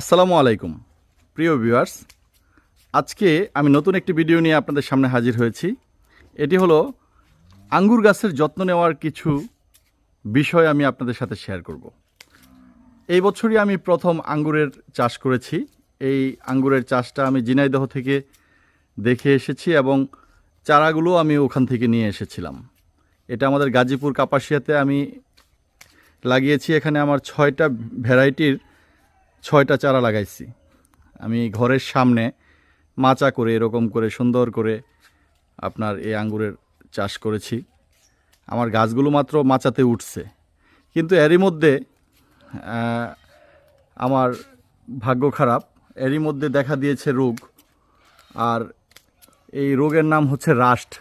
আসসালামু আলাইকুম। প্রিয় ভিউয়ার্স, আজকে আমি নতুন একটি ভিডিও নিয়ে আপনাদের সামনে হাজির হয়েছি। এটি হলো আঙ্গুর গাছের যত্ন নেওয়ার কিছু বিষয় আমি আপনাদের সাথে শেয়ার করব। এই বছরই আমি প্রথম আঙ্গুরের চাষ করেছি। এই আঙ্গুরের চাষটা আমি জিনাইদহ থেকে দেখে এসেছি এবং চারাগুলো আমি ওখান থেকে নিয়ে এসেছিলাম। এটা আমাদের গাজীপুর কাপাসিয়াতে আমি লাগিয়েছি। এখানে আমার ছয়টা ভ্যারাইটির ছয়টা চারা লাগাইছি। আমি ঘরের সামনে মাচা করে, এরকম করে, সুন্দর করে আপনার এই আঙ্গুরের চাষ করেছি। আমার গাছগুলো মাত্র মাচাতে উঠছে। কিন্তু এরই মধ্যে আমার ভাগ্য খারাপ। এরই মধ্যে দেখা দিয়েছে রোগ। আর এই রোগের নাম হচ্ছে রাষ্ট।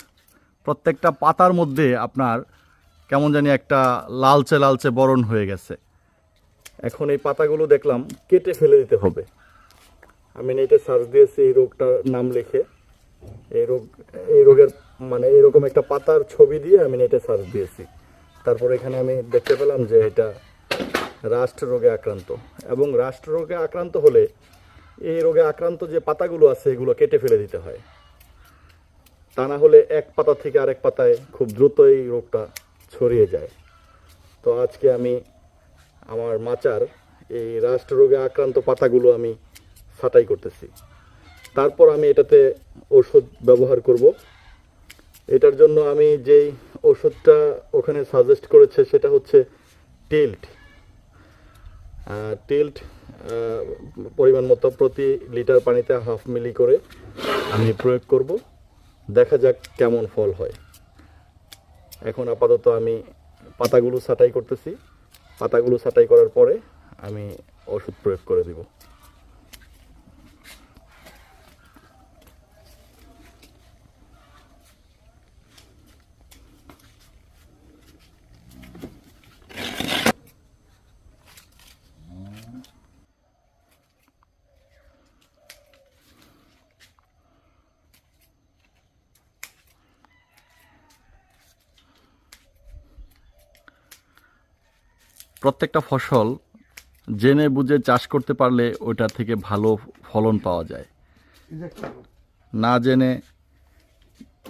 প্রত্যেকটা পাতার মধ্যে আপনার কেমন জানি একটা লালচে লালচে বরণ হয়ে গেছে। এখন এই পাতাগুলো দেখলাম, কেটে ফেলে দিতে হবে। আমি নেটে সার্চ দিয়েছি এই রোগটার নাম লিখে। এই রোগ, এই রোগের মানে এরকম একটা পাতার ছবি দিয়ে আমি নেটে সার্চ দিয়েছি। তারপর এখানে আমি দেখতে পেলাম যে এটা রাষ্ট্র রোগে আক্রান্ত। এবং রাষ্ট্র রোগে আক্রান্ত হলে এই রোগে আক্রান্ত যে পাতাগুলো আছে, এগুলো কেটে ফেলে দিতে হয়। তা না হলে এক পাতা থেকে আরেক পাতায় খুব দ্রুত এই রোগটা ছড়িয়ে যায়। তো আজকে আমি আমার মাচার এই রাষ্ট্র রোগে আক্রান্ত পাতাগুলো আমি ছাঁটাই করতেছি। তারপর আমি এটাতে ওষুধ ব্যবহার করব। এটার জন্য আমি যেই ওষুধটা ওখানে সাজেস্ট করেছে সেটা হচ্ছে টিল্ট। টিল্ট পরিমাণ মতো প্রতি লিটার পানিতে হাফ মিলি করে আমি প্রয়োগ করব। দেখা যাক কেমন ফল হয়। এখন আপাতত আমি পাতাগুলো ছাঁটাই করতেছি। পাতাগুলো ছাঁটাই করার পরে আমি ওষুধ প্রয়োগ করে দিব। প্রত্যেকটা ফসল জেনে বুঝে চাষ করতে পারলে ওইটার থেকে ভালো ফলন পাওয়া যায়। না জেনে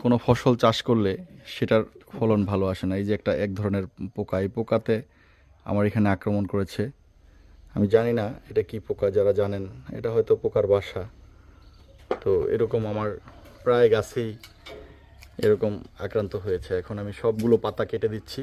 কোনো ফসল চাষ করলে সেটার ফলন ভালো আসে না। এই যে একটা এক ধরনের পোকা, এই পোকাতে আমার এখানে আক্রমণ করেছে। আমি জানি না এটা কি পোকা, যারা জানেন, এটা হয়তো পোকার বাসা। তো এরকম আমার প্রায় গাছেই এরকম আক্রান্ত হয়েছে। এখন আমি সবগুলো পাতা কেটে দিচ্ছি।